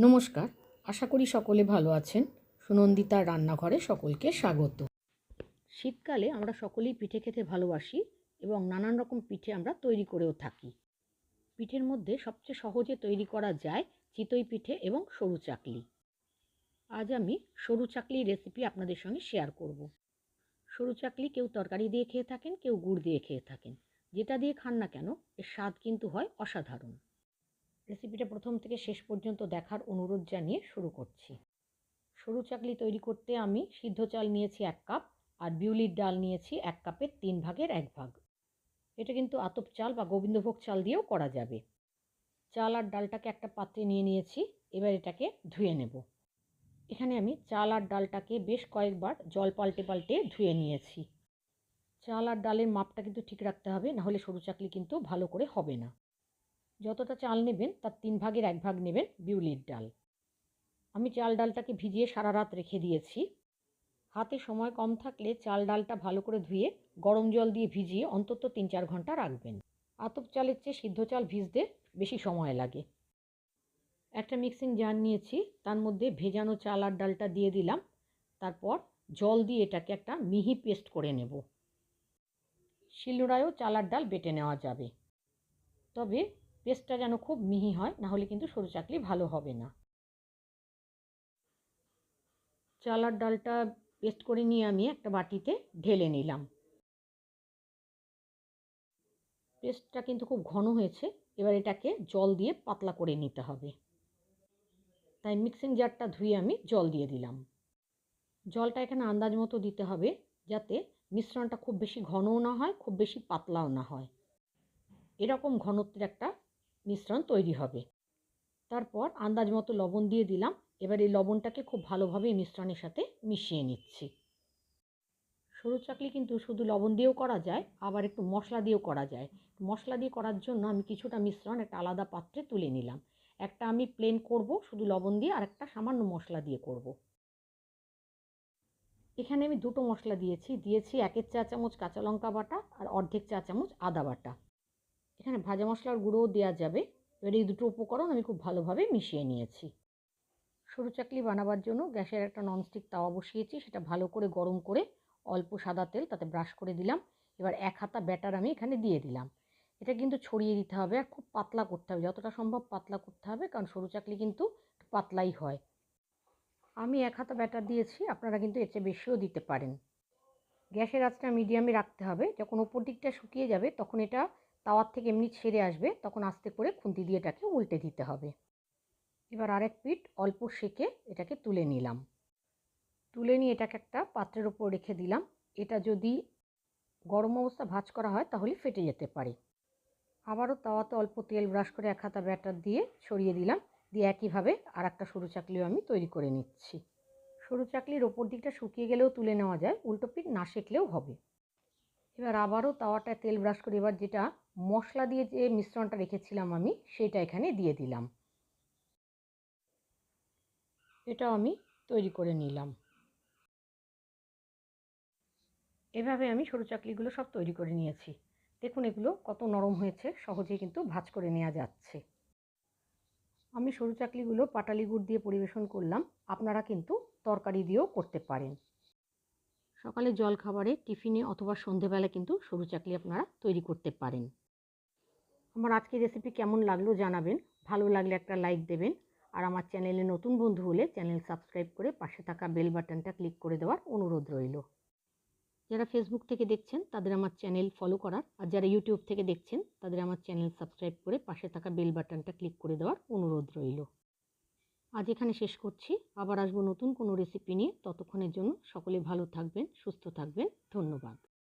নমস্কার, আশা করি সকলে ভালো আছেন। সুনন্দিতার রান্নাঘরে সকলকে স্বাগত। শীতকালে আমরা সকলেই পিঠে খেতে ভালোবাসি এবং নানান রকম পিঠে আমরা তৈরি করেও থাকি। পিঠের মধ্যে সবচেয়ে সহজে তৈরি করা যায় চিতই পিঠে এবং সরু চাকলি। আজ আমি সরু চাকলির রেসিপি আপনাদের সঙ্গে শেয়ার করব। সরু চাকলি কেউ তরকারি দিয়ে খেয়ে থাকেন, কেউ গুড় দিয়ে খেয়ে থাকেন। যেটা দিয়ে খান না কেন, এর স্বাদ কিন্তু হয় অসাধারণ। রেসিপিটা প্রথম থেকে শেষ পর্যন্ত দেখার অনুরোধ জানিয়ে শুরু করছি। সরু চাকলি তৈরি করতে আমি সিদ্ধ চাল নিয়েছি এক কাপ আর বিউলির ডাল নিয়েছি এক কাপের তিন ভাগের এক ভাগ। এটা কিন্তু আতপ চাল বা গোবিন্দভোগ চাল দিয়েও করা যাবে। চাল আর ডালটাকে একটা পাত্রে নিয়ে নিয়েছি, এবার এটাকে ধুয়ে নেব। এখানে আমি চাল আর ডালটাকে বেশ কয়েকবার জল পাল্টে পাল্টে ধুয়ে নিয়েছি। চাল আর ডালের মাপটা কিন্তু ঠিক রাখতে হবে, নাহলে সরু চাকলি কিন্তু ভালো করে হবে না। যতটা চাল নেবেন, তার তিন ভাগের এক ভাগ নেবেন বিউলির ডাল। আমি চাল ডালটাকে ভিজিয়ে সারা রাত রেখে দিয়েছি। হাতে সময় কম থাকলে চাল ডালটা ভালো করে ধুয়ে গরম জল দিয়ে ভিজিয়ে অন্তত তিন চার ঘণ্টা রাখবেন। আতপ চালের চেয়ে সিদ্ধ চাল ভিজতে বেশি সময় লাগে। একটা মিক্সিং জার নিয়েছি, তার মধ্যে ভেজানো চাল আর ডালটা দিয়ে দিলাম। তারপর জল দিয়ে এটাকে একটা মিহি পেস্ট করে নেব। শিলনোড়ায়ও চাল আর ডাল বেটে নেওয়া যাবে। তবে পেস্টটা যেন খুব মিহি হয়, না হলে কিন্তু সরু চাকলি ভালো হবে না। চালার ডালটা পেস্ট করে নিয়ে আমি একটা বাটিতে ঢেলে নিলাম। পেস্টটা কিন্তু খুব ঘন হয়েছে, এবার এটাকে জল দিয়ে পাতলা করে নিতে হবে। তাই মিক্সিং জারটা ধুয়ে আমি জল দিয়ে দিলাম। জলটা এখানে আন্দাজ মতো দিতে হবে, যাতে মিশ্রণটা খুব বেশি ঘনও না হয়, খুব বেশি পাতলাও না হয়। এরকম ঘনত্বের একটা মিশ্রণ তৈরি হবে। তারপর আন্দাজ মতো লবণ দিয়ে দিলাম। এবার এই লবণটাকে খুব ভালোভাবে মিশ্রণের সাথে মিশিয়ে নিচ্ছি। সরু চাকলি কিন্তু শুধু লবণ দিয়েও করা যায়, আবার একটু মশলা দিয়েও করা যায়। মশলা দিয়ে করার জন্য আমি কিছুটা মিশ্রণ একটা আলাদা পাত্রে তুলে নিলাম। একটা আমি প্লেন করব, শুধু লবণ দিয়ে, আর একটা সামান্য মশলা দিয়ে করব। এখানে আমি দুটো মশলা দিয়েছি। দিয়েছি একের চা চামচ কাঁচা লঙ্কা বাটা আর অর্ধেক চা চামচ আদা বাটা। এখানে ভাজা মশলার গুঁড়োও দেওয়া যাবে। এবার এই দুটো উপকরণ আমি খুব ভালোভাবে মিশিয়ে নিয়েছি। সরু চাকলি বানাবার জন্য গ্যাসের একটা ননস্টিক তাওয়া বসিয়েছি, সেটা ভালো করে গরম করে অল্প সাদা তেল তাতে ব্রাশ করে দিলাম। এবার এক হাতা ব্যাটার আমি এখানে দিয়ে দিলাম। এটা কিন্তু ছড়িয়ে দিতে হবে আর খুব পাতলা করতে হবে। যতটা সম্ভব পাতলা করতে হবে, কারণ সরু চাকলি কিন্তু পাতলাই হয়। আমি এক হাতা ব্যাটার দিয়েছি, আপনারা কিন্তু এর চেয়ে বেশিও দিতে পারেন। গ্যাসের আঁচটা মিডিয়ামে রাখতে হবে। যখন ওপর দিকটা শুকিয়ে যাবে, তখন এটা তাওয়ার থেকে এমনি ছেড়ে আসবে। তখন আস্তে করে খুন্তি দিয়ে এটাকে উল্টে দিতে হবে। এবার আরেক পিঠ অল্প সেকে এটাকে তুলে নিলাম। তুলে নিয়ে এটাকে একটা পাত্রের ওপর রেখে দিলাম। এটা যদি গরম অবস্থা ভাজ করা হয়, তাহলে ফেটে যেতে পারে। আবারও তাওয়াতে অল্প তেল ব্রাশ করে এক হাতা ব্যাটার দিয়ে ছড়িয়ে দিলাম। দিয়ে একইভাবে আর একটা সরু চাকলিও আমি তৈরি করে নিচ্ছি। সরু চাকলির ওপর দিকটা শুকিয়ে গেলেও তুলে নেওয়া যায়, উল্টো পিঠ না শেখলেও হবে। এবার আবারও তাওয়াটায় তেল ব্রাশ করে এবার যেটা মশলা দিয়ে যে মিশ্রণটা রেখেছিলাম আমি, সেটা এখানে দিয়ে দিলাম। এটাও আমি তৈরি করে নিলাম। এভাবে আমি সরু চাকলিগুলো সব তৈরি করে নিয়েছি। দেখুন এগুলো কত নরম হয়েছে, সহজেই কিন্তু ভাজ করে নেওয়া যাচ্ছে। আমি সরু চাকলিগুলো পাটালি গুড় দিয়ে পরিবেশন করলাম। আপনারা কিন্তু তরকারি দিয়েও করতে পারেন। সকালে জল খাবারে, টিফিনে অথবা সন্ধেবেলা কিন্তু সরু চাকলি আপনারা তৈরি করতে পারেন। আমার আজকের রেসিপি কেমন লাগল জানাবেন। ভালো লাগলে একটা লাইক দেবেন। আর আমার চ্যানেলে নতুন বন্ধু হলে চ্যানেল সাবস্ক্রাইব করে পাশে থাকা বেল বাটনটা ক্লিক করে দেওয়ার অনুরোধ রইল। যারা ফেসবুক থেকে দেখছেন, তাদের আমার চ্যানেল ফলো করার। আর যারা ইউটিউব থেকে দেখছেন, তাদের আমার চ্যানেল সাবস্ক্রাইব করে পাশে থাকা বেল বাটনটা ক্লিক করে দেওয়ার অনুরোধ রইল। আজ এখানে শেষ করছি। আবার আসব নতুন কোনো রেসিপি নিয়ে। ততক্ষণের জন্য সকলে ভালো থাকবেন, সুস্থ থাকবেন। ধন্যবাদ।